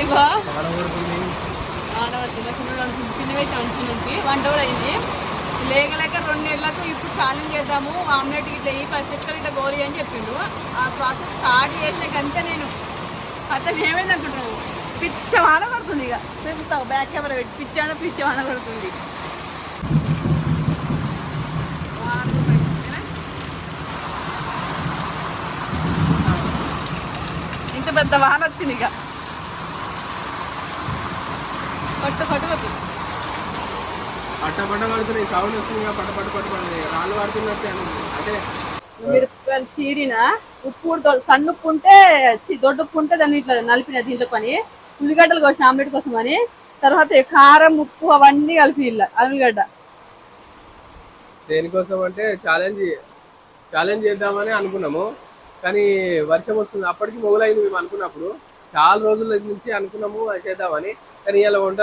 ఇగో నుంచి కూడా అయింది రెండు నెలలకు ఇప్పుడు ఛాలెంజ్ చేద్దాము ఆమ్లెట్ ఇట్లా ఈ పచ్చక్కలు ఇట్లా గోలి అని చెప్పిండు ఆ ప్రాసెస్ స్టార్ట్ చేసినాకంటే నేను అతను ఏమైంది అనుకుంటున్నావు పిచ్చ వాన పడుతుంది ఇక చూపిస్తావు బ్యాక్ కెమెరా పెట్టి పిచ్చాన పిచ్చ వాన పడుతుంది వాన పడుతుందినా? ఇంత పెద్ద వాన వచ్చింది ఇక. పట్టు పట్టు పట్టు. పట్ట పట్ట పడుతున్నాయి. సౌండ్ వస్తుంది పట్ట పట్ట పట్ట పడుతుంది రాళ్ళు పడుతున్నట్టే. అంటే మిరపకాయలు చీరిన ఉప్పు సన్న ఉప్పు ఉంటే దొడ్డు ఉప్పు ఉంటే దాన్ని ఇట్లా నలిపిన దీంట్లో పని. ఉల్లిగడ్డలు కోసం ఆమ్లెట్ కోసం అని. తర్వాత కారం ఉప్పు అవన్నీ కలిపి ఇలా ఉల్లిగడ్డ దేనికోసం అంటే ఛాలెంజ్ ఛాలెంజ్ చేద్దామని అనుకున్నాము. కానీ వర్షం వస్తుంది. అప్పటికి మొదలైంది మేము అనుకున్నప్పుడు. చాలా రోజుల నుంచి అనుకున్నాము అది చేద్దామని. కానీ ఇలా వంట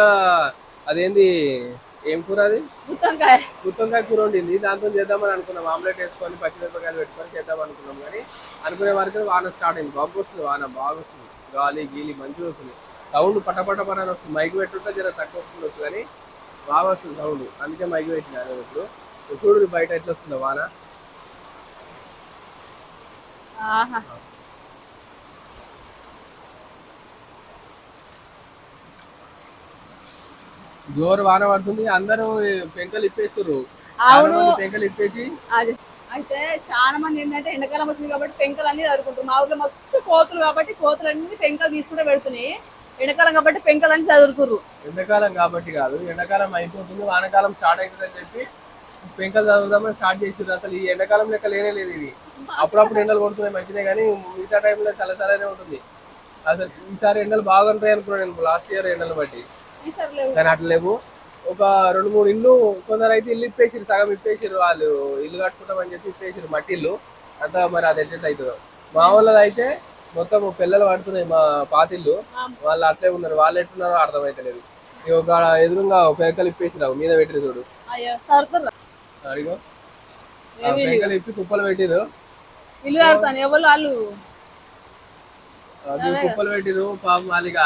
అదేంది? ఏం కూర అది? గుత్తంకాయ గుత్తొంకాయ కూర వండింది. దాంతో చేద్దామని అనుకున్నాం. ఆమ్లెట్ వేసుకొని పచ్చిమిరపకాయలు పెట్టుకొని చేద్దాం అనుకున్నాం. కానీ అనుకునే వరకు వాన స్టార్ట్ అయింది. బాగా వస్తుంది వాన బాగా వస్తుంది. గాలి గీలి మంచిగా వస్తుంది. సౌండ్ పట పట పట అని వస్తుంది. మైక్ పెట్టుంటే జర తక్కువ వస్తుంది వచ్చు కానీ బాగా వస్తుంది సౌండ్. అందుకే మైక్ పెట్టినా ఇప్పుడు చూడు బయట ఎట్లా వస్తుందో వాన. ఆహా. జోరు వాన పడుతుంది అందరూ పెంకలు ఇప్పేస్తారు అవును. పెంకలు ఇప్పేసి. అది. అయితే చాలా మంది ఏంటంటే ఎండాకాలం వచ్చింది కాబట్టి పెంకలు అన్ని చదువుకుంటారు మా ఊర్లో మొత్తం కోతులు కాబట్టి కోతులు అన్ని పెంకలు తీసుకుంటే పెడుతున్నాయి. ఎండాకాలం కాబట్టి పెంకలు అన్ని చదువుకుర్రు ఎండాకాలం కాబట్టి కాదు ఎండాకాలం అయిపోతుంది వానకాలం స్టార్ట్ అవుతుందని చెప్పి పెంకలు చదువుదామని స్టార్ట్ చేసారు అసలు ఈ ఎండాకాలం లెక్క లేనే లేదు ఇది. అప్పుడప్పుడు ఎండలు కొడుతున్నాయి మంచిదే కానీ మిగతా టైంలో చాలా చాలానే ఉంటుంది. అసలు ఈసారి ఎండలు బాగా ఉంటాయి అనుకున్నాను నేను. లాస్ట్ ఇయర్ ఎండలు బట్టి. కానీ అట్లా లేవు. ఒక రెండు మూడు ఇల్లు కొందరు అయితే ఇల్లు ఇప్పేసిరు సగం ఇప్పేసిరు వాళ్ళు. ఇల్లు కట్టుకుంటామని చెప్పి ఇప్పేసిరు మట్టి ఇల్లు. అంతా మరి అది ఎట్లా అవుతుందో మా వాళ్ళది అయితే మొత్తం పిల్లలు పడుతున్నాయి మా పాతిల్లు వాళ్ళు అట్లే ఉన్నారు. వాళ్ళు ఎట్టున్నారో అర్థమైతలేదు. ఒక ఎదురుగా ఒక పెంకలు ఇప్పేసిరావు మీద పెట్టిరు చూడు. అడిగో. పెంకలు ఇప్పి కుప్పలు పెట్టిరు ఇల్లు కడతాను ఎవరు వాళ్ళు? కుప్పలు పెట్టిరు పాపం వాళ్ళు ఇక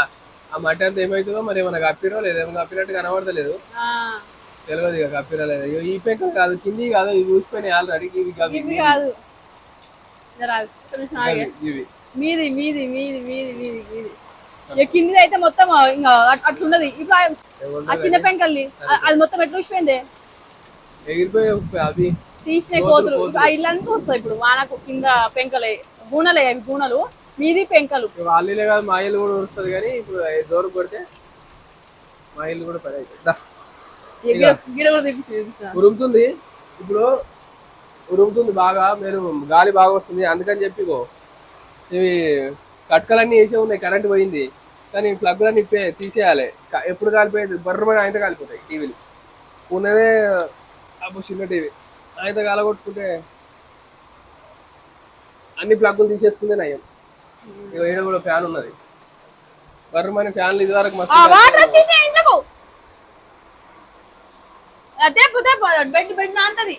ఆ మట్టి అంతా ఏమవుతుందో మరి ఏమైనా కప్పిరో లేదు ఏమైనా కప్పినట్టు కనబడతలేదు. తెలియదు ఇక కప్పిరా లేదు ఈ పెంకలు కాదు కింది కాదు ఇవి ఊసిపోయినాయి ఆల్రెడీ. ఇవి కాదు. ఇవి- మీది మీది మీది మీది మీది మీది. కింది అయితే మొత్తం ఇంకా అట్- అట్లున్నది ఇప్పుడు ఆ- చిన్న పెంకల్ని అది మొత్తం ఎట్లా ఊసిపోయింది? ఎగిరిపోయి అవి తీసిన కోతులు. ఇల్లంతా వస్తాయి ఇప్పుడు వానకు కింద పెంకలే గూనలే అవి గూనలు మీది పెంకలు. వాళ్ళే కాదు మా ఇల్లు కూడా వస్తుంది కానీ ఇప్పుడు దూరం కొడితే మా ఇల్లు కూడా పని అవుతుంది. ఉరుముతుంది. ఇప్పుడు ఉరుముతుంది బాగా మీరు గాలి బాగా వస్తుంది. అందుకని చెప్పి ఇవి కట్కలన్నీ వేసే ఉన్నాయి కరెంట్ పోయింది. కానీ ప్లగ్లన్నీ తీసేయాలి. ఎప్పుడు కాలిపోయేది? బర్రమైన ఆయనతో కాలిపోతాయి టీవీలు. ఉన్నదే అప్పుడు చిన్న టీవీ. ఆయనతో కాలగొట్టుకుంటే అన్ని ప్లగ్గులు తీసేసుకుందే నయం. ఈడ కూడా ఫ్యాన్ ఉన్నది. బర్రమైన ఫ్యాన్లు ఇది వరకు మస్తు వాటర్ వచ్చేసాయి ఇంట్లోకు అదే పుదే బెడ్ బెడ్ నాంతది.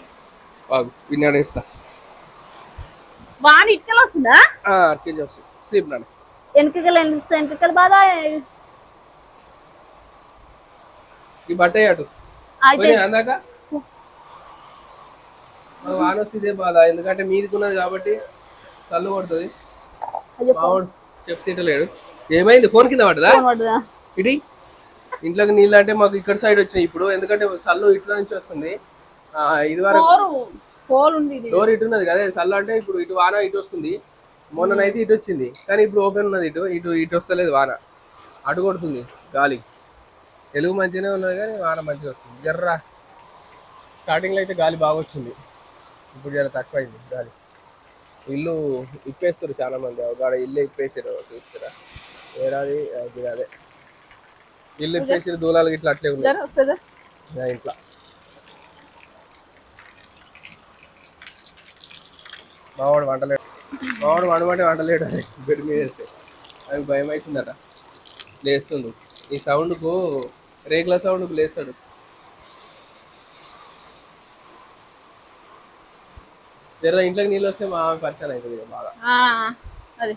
బాగు విన్నాడు ఇస్తా వాన ఇటుకలు వస్తుందా? అట్కే వస్తుంది స్లీప్ నాన్న వెనకలు ఎంత వెనకలు బాధ ఈ బట్ట అటు. అయితే అందాక? వాన వస్తే ఇదే బాధ. ఎందుకంటే మీదికున్నది కాబట్టి కళ్ళు కొడుతుంది. మావాడు చెప్ తింటలేడు ఏమైంది? ఫోన్ కింద పడ్డదా? ఇటీ ఇంట్లోకి నీళ్ళు అంటే మాకు ఇక్కడ సైడ్ వచ్చినాయి ఇప్పుడు. ఎందుకంటే సల్లు ఇట్లా నుంచి వస్తుంది. ఇది వరకు డోర్ ఇటు ఉన్నది కదా. సల్లు అంటే ఇప్పుడు ఇటు వాన ఇటు వస్తుంది. మొన్ననైతే ఇటు వచ్చింది. కానీ ఇప్పుడు ఓపెన్ ఉన్నది ఇటు. ఇటు ఇటు వస్తలేదు వాన. అటు కొడుతుంది గాలి. తెలుగు మంచిగానే ఉన్నది కానీ వాన మంచిగా వస్తుంది. జర్రా. స్టార్టింగ్లో అయితే గాలి బాగా వచ్చింది. ఇప్పుడు జర తక్కువైంది గాలి. ఇల్లు ఇప్పేస్తారు చాలా మంది ఒక ఇల్లు ఇప్పేసారు చూస్తారా. ఏడాది అది అదే. ఇల్లు ఇప్పేసి దూలాలు ఇట్లా అట్లే ఉన్నాయి. ఇంట్లో. మావాడు వంటలేడు. మావాడు వండమంటే వంటలేడు అని బెడ్ మీద వేస్తే. అది భయం అవుతుందట లేస్తుంది. ఈ సౌండ్కు రేకుల సౌండ్కు లేస్తాడు. జర ఇంట్లోకి నీళ్ళు వస్తే మా పరిచయం అవుతుంది బాగా. ఆ, అది.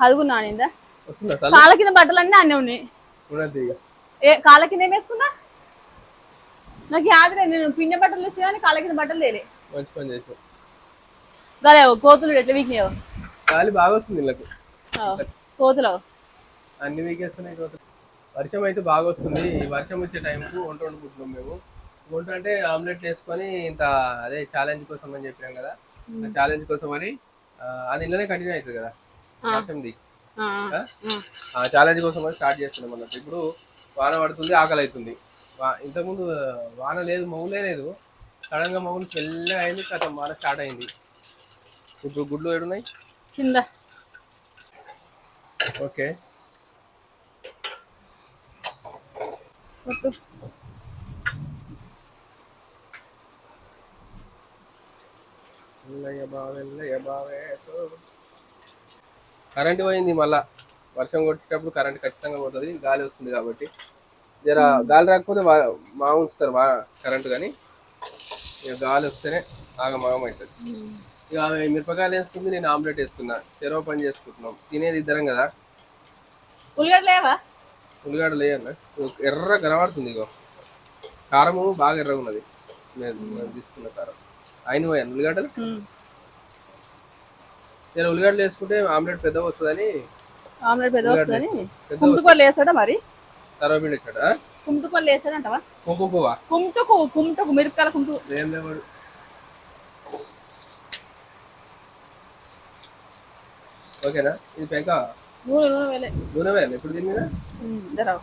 అదుగు నానిందా వస్తుందా చల్ల కాళ్ళ కింద బట్టలన్నీ అన్నీ ఉన్నాయి. ఉన్నది ఇక. ఏ కాళ్ళ కింద ఏం వేసుకున్నా? నాకు యాదరే నేను పిండి బట్టలు వేసి కానీ కాళ్ళ కింద బట్టలు లేలే మంచి పని చేసావు. గలే కోతులు ఎట్లా వీకినాయో? గాలి బాగా వస్తుంది ఇళ్ళకి. కోతులు అన్ని వీకేస్తున్నాయి కోతులు. వర్షం అయితే బాగా వస్తుంది. ఈ వర్షం వచ్చే టైంకు వంట వండుకుంటున్నాం మేము. వంట అంటే ఆమ్లెట్ వేసుకొని ఇంత అదే ఛాలెంజ్ కోసం అని చెప్పినాం కదా. ఆ ఛాలెంజ్ కోసం అని అది ఇళ్ళనే కంటిన్యూ అవుతుంది కదా. వర్షంది. ఆ, ఛాలెంజ్ కోసం అని స్టార్ట్ చేస్తున్నాం అన్నట్టు ఇప్పుడు వాన పడుతుంది ఆకలి అవుతుంది. ఇంతకుముందు వాన లేదు మౌలే లేదు. సడన్గా మౌలు పెళ్ళి అయింది కథ వాన స్టార్ట్ అయింది. ఇప్పుడు గుడ్లు ఏడున్నాయి? కింద. ఓకే. కొట్టు. కరెంట్ పోయింది మళ్ళా. వర్షం కొట్టేటప్పుడు కరెంట్ ఖచ్చితంగా పోతుంది. గాలి వస్తుంది కాబట్టి. జర గాలి రాకపోతే మా ఉంచుతారు మా కరెంట్ కానీ. ఇక గాలి వస్తేనే ఆగమాగం అవుతుంది. ఇక ఆమె మిరపకాయలు వేసుకుంది నేను ఆమ్లెట్ వేస్తున్నా. చెరవ పని చేసుకుంటున్నాం. తినేది ఇద్దరం కదా. ఉల్లిగడ్డ లేవా? ఉల్లిగడ్డ లేయన్న ఎర్ర కనబడుతుంది ఇగో. కారము బాగా ఎర్రగా ఉన్నది. నేను నేను తీసుకున్న కారం. అయిన పోయాను ఉల్లిగడ్డలు. నేను ఉల్లిగడ్డలు వేసుకుంటే ఆమ్లెట్ పెద్దగా వస్తుందని ఆమ్లెట్ పెద్ద వస్తుందని. పెద్ద కుంటుపల్లి వేస్తాడా మరి? తరబిండి ఇక్కడ కుంటుపల్లి వేస్తాడంటవా కుంకుమ పువ్వా? కుంటుకు కుంటుకు మిరపకాయల కుంటు. ఏం లేవాడు. ఓకేనా? ఇది పెంక? నూనె నూనె వేలే నూనె వేయాలి. ఇప్పుడు దీని మీద? జరా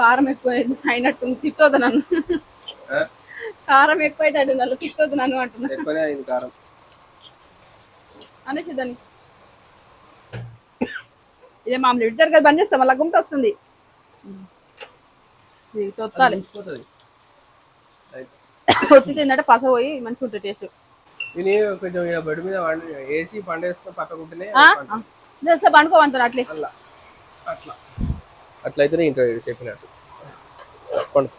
కారం ఎక్కువ అయినట్టు తిట్టొద్దు నన్ను? కారం ఎక్కువ అయితే నన్ను తిట్టొద్దు నన్ను అంటున్నా. ఎక్కువనే అయింది కారం. అనేసి దాన్ని. ఇదే మామూలు ఇద్దరు కదా బంద్ చేస్తాం మళ్ళీ గుంట వస్తుంది. ఇది తొత్తాలి వచ్చి తిందంటే పస పోయి మంచిగా ఉంటుంది టేస్ట్. దీని కొంచెం ఇక్కడ బెడ్ మీద వేసి పండేసుకొని పక్కకుంటేనే తెలుసా పండుకోమంటారు అట్లే. అట్లా. అట్లా. అట్లయితేనే ఇంటర్ చెప్పినట్టు పండు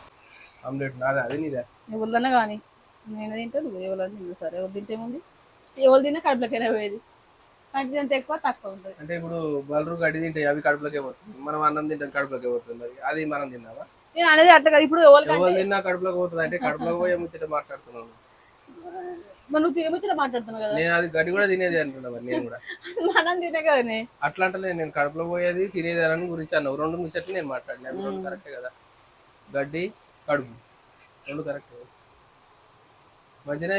ఆమ్లెట్ నాదా? అది నీదా? ఎవరిదన్నా కానీ నేను తింటే నువ్వు ఎవరు తింటే సరే. ఎవరు తింటే ఏముంది? ఎవరు తిన్నా కడుపులోకైనా పోయేది. కంటి తింటే ఎక్కువ తక్కువ ఉంటుంది. అంటే ఇప్పుడు బలరు గడ్డి తింటాయి అవి కడుపులోకే పోతుంది. మనం అన్నం తింటాం కడుపులోకే పోతుంది. అది మనం తిన్నామా? నేను అనేది అట్లా కదా. ఇప్పుడు ఎవరు తిన్నా కడుపులోకి పోతుంది అంటే కడుపులోకి పోయే ముచ్చట మాట్లాడుతున్నాను నువ్వు తినముచ్చిన మాట్లాడుతున్నావు కదా. నేను అది గడ్డి కూడా తినేది మరి నేను కూడా. మనం తినే కదనే. అట్లా అంటే నేను కడుపులో పోయేది తినేది అని గురించి అన్నావు. రెండు ముచ్చట్లు నేను మాట్లాడినా. రెండు కరెక్టే కదా. గడ్డి కడుపు. రెండు కరెక్ట్.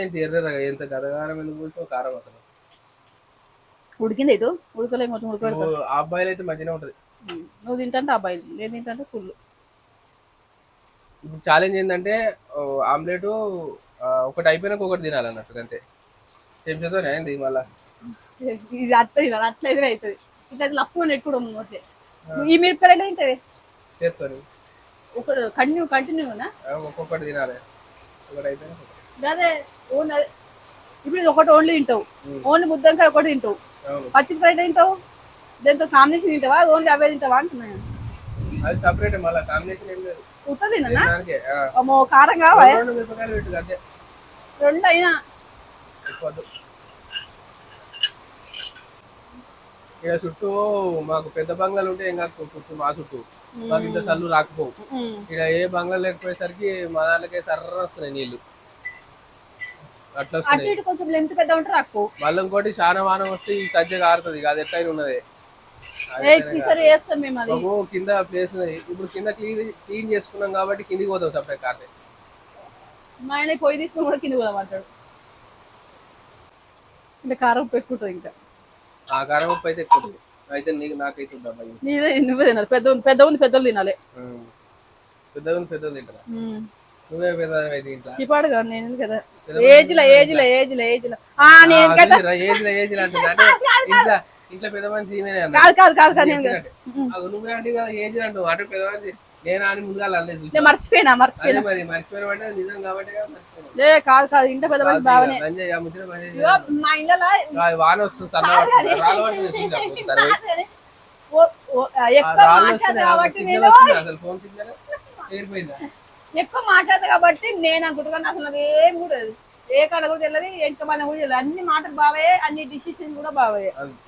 ఇంత ఎర్రగా ఎంత గదగారం ఎందుకు కూర్చో కారం అసలు. ఉడికింది ఇటు? ఉడకలే మొత్తం ఉడకలేదు అబ్బాయిలు అయితే మధ్యన ఉంటది. నువ్వు తింటే అబ్బాయి నేను తింటే ఫుల్. ఛాలెంజ్ ఏంటంటే ఆమ్లెట్ ఒకటి అయిపోయినాక ఒకటి తినాలన్నట్టు అంతే. చెంచాతో అయింది మళ్ళా? ఇది అట్లా తినాలి అట్లా ఎదురు అవుతుంది ఇట్లా లప్పు నెట్టుడు పోతే ఈ మిరపకాయలు తింటది చేస్తాను ఒక కంటిన్యూ కంటిన్యూనా ఒక్కొక్కటి తినాలి. ఒకటి. అయిపోయినా. అదే ఓన్. ఇప్పుడు ఒకటి ఓన్లీ తింటావు. ఓన్లీ ముద్దంకాయ ఒకటి తింటావు. పచ్చి ఫ్రై తింటావు? దాంతో కాంబినేషన్ తింటావా? ఓన్లీ అవే తింటావా అంటున్నాను. అది సపరేట్ మళ్ళీ కాంబినేషన్ ఏం లేదు. ఉత్తది కారం కావా రెండు అయినా ఎక్కువ వద్దు. ఇక చుట్టూ మాకు పెద్ద బంగ్లాలు ఉంటే ఏం కాదు చుట్టూ మా చుట్టూ. మాకు ఇంత సల్లు రాకపోవు. ఇక్కడ ఏ బంగ్లా లేకపోయేసరికి మా దాంట్లోకే సర్ర వస్తున్నాయి నీళ్ళు. అట్లా అటు వస్తున్నాయి మళ్ళీ ఇంకోటి చాలా వానం వస్తే ఈ సజ్జ కారుతుంది ఇక అది ఎట్లయినా ఉన్నది. కింద. ప్లేస్ ఉన్నది. ఇప్పుడు కింద క్లీన్ క్లీన్ చేసుకున్నాం కాబట్టి కిందికి పోతాం సపరేట్ కార్తే మా ఆయన పొయ్యి తీసుకుని కూడా కింద పోదామంటాడు ఇంకా కారం ఉప్పు ఎక్కువ ఉంటుంది ఇంకా. ఆ కారం ఉప్పు అయితే ఎక్కువ ఉంది. అయితే నీకు నాకైతే ఉంది నీదే నువ్వే తినాలి? పెద్ద పెద్ద ఉంది పెద్దలు తినాలి. పెద్దగా పెద్దది తింటా నువ్వే పెద్ద అయితే కాదు నేను కదా నేను అంటే ఇంట్లో ఇంట్లో పెద్ద మనిషి ఈమెనే అన్న కాదు కాదు కాదు కాదు నేను కదా. అగో నువ్వే అంటే కదా ఏజ్ అంటావు అంటే పెద్ద మనిషి నేను అని ముందుగా అల్లే చూసి నేను మర్చిపోయినా అదే మర్చిపోయినా మరి మర్చిపోయిన అంటే నిజం కాబట్టి కదా. లే కాదు కాదు ఇంట పెద్ద మంది మా ఇంట్లో వాన వస్తుంది ఎక్కువ మాట్లాడదు కాబట్టి నేను అనుకుంటున్నాను అసలు నాకు ఏం కూడా. ఏ కళ కూడా తెలియదు ఎంత మంది కూడా తెలియదు. అన్ని మాటలు బావే అన్ని డిసిషన్ కూడా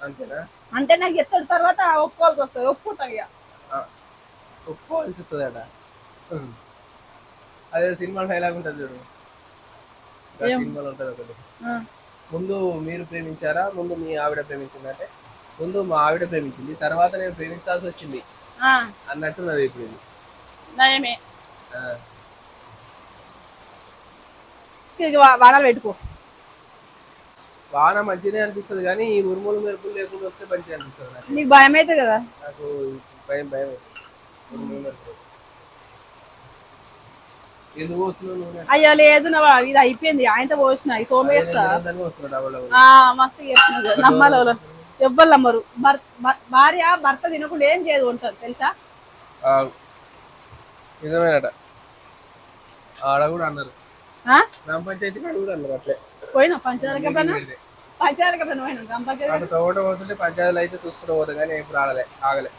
అంతేనా? అంటే నాకు ఎత్తడి తర్వాత ఒప్పుకోవాల్సి వస్తుంది ఒప్పుకుంటా ఒప్పుకోవాల్సి వస్తుంది అట అదే సినిమా డైలాగ్ ఉంటుంది చూడు. సినిమాలో ఉంటుంది ఒకటి. ముందు మీరు ప్రేమించారా? ముందు మీ ఆవిడ ప్రేమించిందంటే ముందు మా ఆవిడ ప్రేమించింది తర్వాత నేను ప్రేమించాల్సి వచ్చింది. అన్నట్టున్నది ఇప్పుడు ఇది. నయమే. వానాలు పెట్టుకో. వాన మంచిగానే అనిపిస్తుంది కానీ ఈ ఉరుములు మెరుపులు లేకుండా వస్తే మంచిగా అనిపిస్తుంది నీకు. భయం అవుతుంది కదా? నాకు భయం భయం అవుతుంది. అయ్యా లేదు నా వా- ఇది అయిపోయింది. ఆయనతో పోసిన డబల్ ఆ, మస్తు చేస్తున్నారు. నమ్మాలి వాళ్ళు ఎవ్వరు నమ్మరు. భార్య భర్త తినకుండా ఏం చేయదు ఉంటుంది తెలుసా? నిజమేనట. ఆడ కూడా అన్నారు? గ్రామ పంచాయతీ కాడ అన్నారు అట్లే. పోయినా? పంచదారకి ఎప్పుడన్నా పెడితే. పంచదారకి ఎప్పుడన్నా పోయినా? గ్రామ పంచాయతీ తోట పోతుంటే పంచాయతీలు అయితే చూసుకుంటూ పోతాం కానీ ఎప్పుడు ఆగలే. ఆగలే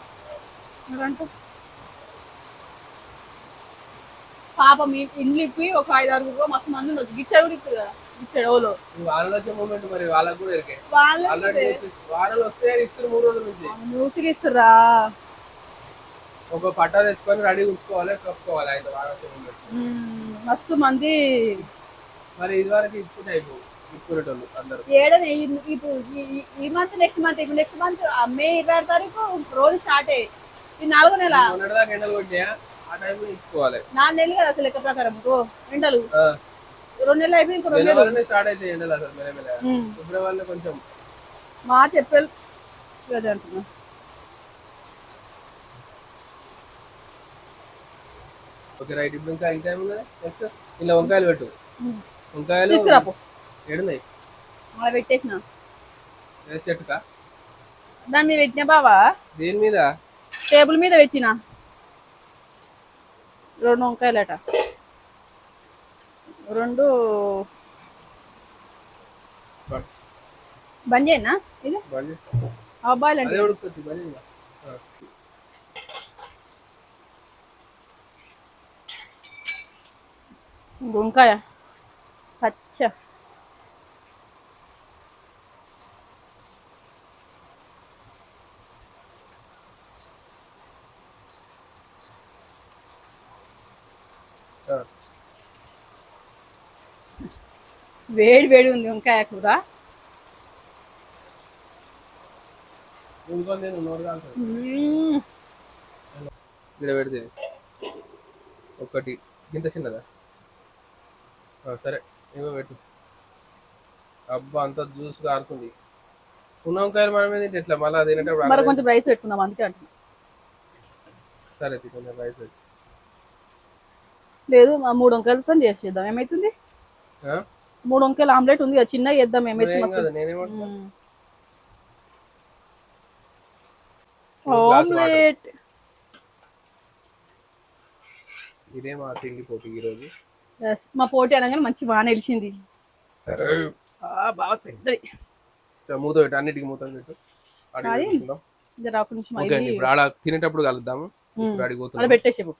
పాపం ఇండ్లు ఇప్పి ఒక ఐదు ఆరుగురు మస్తు మంది ఉండొచ్చు గిచ్చాడు కూడా ఇప్పుడు కదా మూమెంట్ మరి వాళ్ళకు కూడా ఇరికే. వాళ్ళు వస్తే ఇస్తారు మూడు రోజుల నుంచి. న్యూస్కి ఇస్తురా? ఒక పట్టా తెచ్చుకొని రెడీ ఉంచుకోవాలి కప్పుకోవాలి అయితే మూమెంట్ మస్తు మంది. మరి ఇప్పుడే ఈ- ఇప్పుడు మంత్ నెక్స్ట్ మంత్ ఇప్పుడు నెక్స్ట్ మంత్ మే ఇరవై ఆరు తారీఖు రోజు స్టార్ట్ అయ్యి ఈ నాలుగో నెల. ఆ టైంలో ఇచ్చుకోవాలి. నాలుగు నెలలు కదా అసలు లెక్క ప్రకారం ఎండలు. ఆ, రెండు నెలలు అయిపోయి ఇంకో రెండు నెలలు. జనవరిలోనే స్టార్ట్ అయితే ఎండలు అసలు మెల్లమెల్ల ఉమ్. ఫిబ్రవరిలో కొంచెం మా అంటున్నా. Okay right. ఇప్పుడు ఇంకా ఇంకా ఏమున్నది నెక్స్ట్ ఇలా వంకాయలు పెట్టు. వంకాయలు తీసుకురాపో. ఏడున్నాయి. అలా పెట్టేసిన. చెట్టుకా? దాన్ని మీద పెట్టిన బావా? దేని మీద? టేబుల్ మీద పెట్టిన. రెండు వంకాయలట. రెండు బంద్ చేయనా ఇది అబ్బాయిలు అంటే. వంకాయ పచ్చ. వేడి వేడి ఉంది వంకాయ కూర. పెడితే ఒకటి. ఇంత చిన్నదా? సరే ఇవ్వ పెట్టు. అబ్బా అంత జ్యూస్ కారుతుంది. ఉన్న వంకాయలు మనమే తింటే ఎట్లా? మళ్ళీ తినేటప్పుడు కొంచెం రైస్ పెట్టుకుందాం అందుకే అంటున్నా. సరే కొంచెం రైస్ పెట్టు. లేదు మా మూడు వంకాయలతో చేసేద్దాం. ఏమైతుంది? ఆ? మూడు వంకాయలు ఆమ్లెట్ ఉంది కదా చిన్నగా చేద్దాం ఏం ఏమైతుంది కాదు నేనేమంటా మ్మ్. ఒక గ్లాస్ వాటర్. ఆమ్లెట్. ఇదే మా తిండి పోటీ ఈరోజు. మా పోటీ అనగానే మంచి బాగా నిలిచింది బాగా పెద్దది. మూత పెట్టు అన్నిటికీ మూత పెట్టు. అడిగి అది? ఇప్పుడు ఆడ తినేటప్పుడు కలుద్దాము. పెట్టేసేపు.